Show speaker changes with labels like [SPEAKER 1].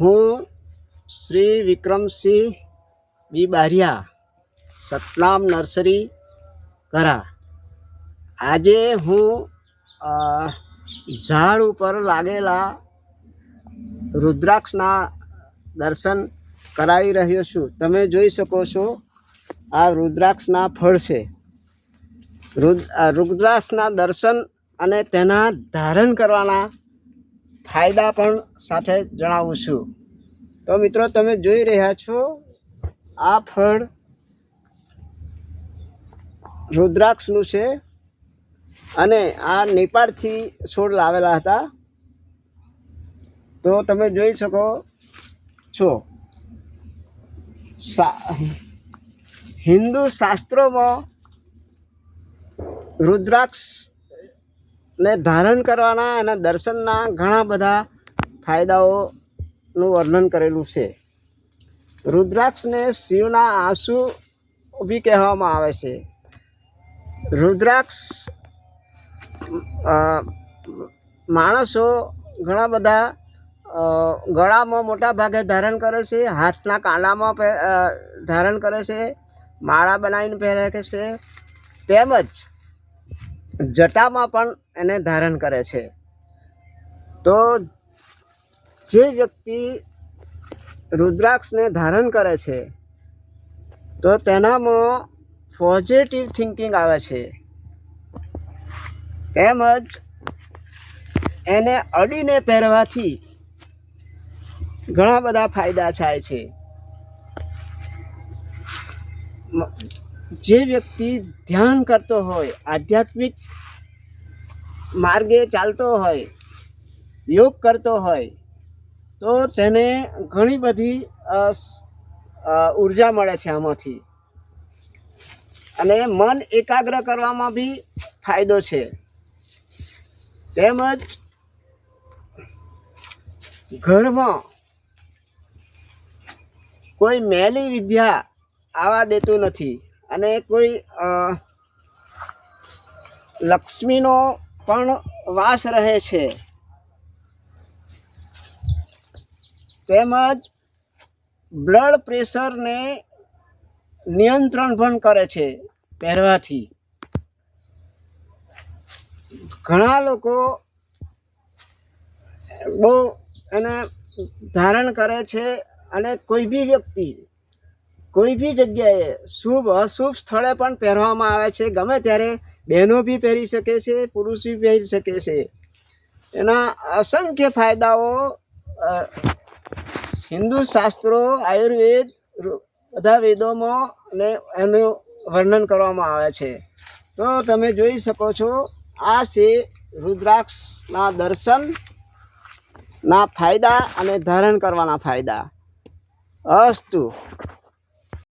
[SPEAKER 1] હું Shri Vikramsinh B Bariya Satnam nursery, કરા. આજે હું ઝાડ ઉપર લાગેલા રુદ્રાક્ષના દર્શન કરાવી રહ્યો છું. તમે જોઈ શકો છો, આ રુદ્રાક્ષના ફળ છે. રુદ્રાક્ષના દર્શન અને તેના ધારણ કરવાના ફાયદા પણ સાથે જણાવું છું. તો મિત્રો, તમે જોઈ રહ્યા છો, આ ફળ રુદ્રાક્ષનું છે અને આ નેપાળથી છોડ લાવેલા હતા. તો તમે જોઈ શકો છો હિન્દુ શાસ્ત્રોમાં રુદ્રાક્ષ ને ધારણ કરવાના અને દર્શનના ઘણા બધા ફાયદાઓનું વર્ણન કરેલું છે. રુદ્રાક્ષને શિવના આંસુ બી કહેવામાં આવે છે. રુદ્રાક્ષ માણસો ઘણા બધા ગળામાં મોટા ભાગે ધારણ કરે છે, હાથના કાંડામાં ધારણ કરે છે, માળા બનાવીને પહેરે છે. તેમજ જટામાં પણ એને ધારણ કરે છે. તો જે વ્યક્તિ રુદ્રાક્ષને ધારણ કરે છે, તો તેનામાં પોઝિટિવ થિંકિંગ આવે છે. તેમજ એને અડીને પહેરવાથી ઘણા બધા ફાયદા થાય છે. જે વ્યક્તિ ધ્યાન કરતો હોય, આધ્યાત્મિક માર્ગે ચાલતો હોય, યોગ કરતો હોય, તો તેને ઘણી બધી ઊર્જા મળે છે આમાંથી. અને મન એકાગ્ર કરવામાં બી ફાયદો છે. તેમજ ઘરમાં કોઈ મેલી વિદ્યા આવવા દેતું નથી. અને કોઈ લક્ષ્મીનો પણ વાસ રહે છે. તેમજ બ્લડ પ્રેશરને નિયંત્રણ પણ કરે છે પહેરવાથી. ઘણા લોકો બહુ એને ધારણ કરે છે અને કોઈ બી વ્યક્તિ કોઈ બી જગ્યાએ શુભ, અશુભ સ્થળે પણ પહેરવામાં આવે છે. ગમે ત્યારે બહેનો બી પહેરી શકે છે, પુરુષ બી પહેરી શકે છે. એના અસંખ્ય ફાયદાઓ હિન્દુ શાસ્ત્રો, આયુર્વેદ બધા વેદોમાં અને એનું વર્ણન કરવામાં આવે છે. તો તમે જોઈ શકો છો, આ છે રુદ્રાક્ષના દર્શન ના ફાયદા અને ધારણ કરવાના ફાયદા. અસ્તુ.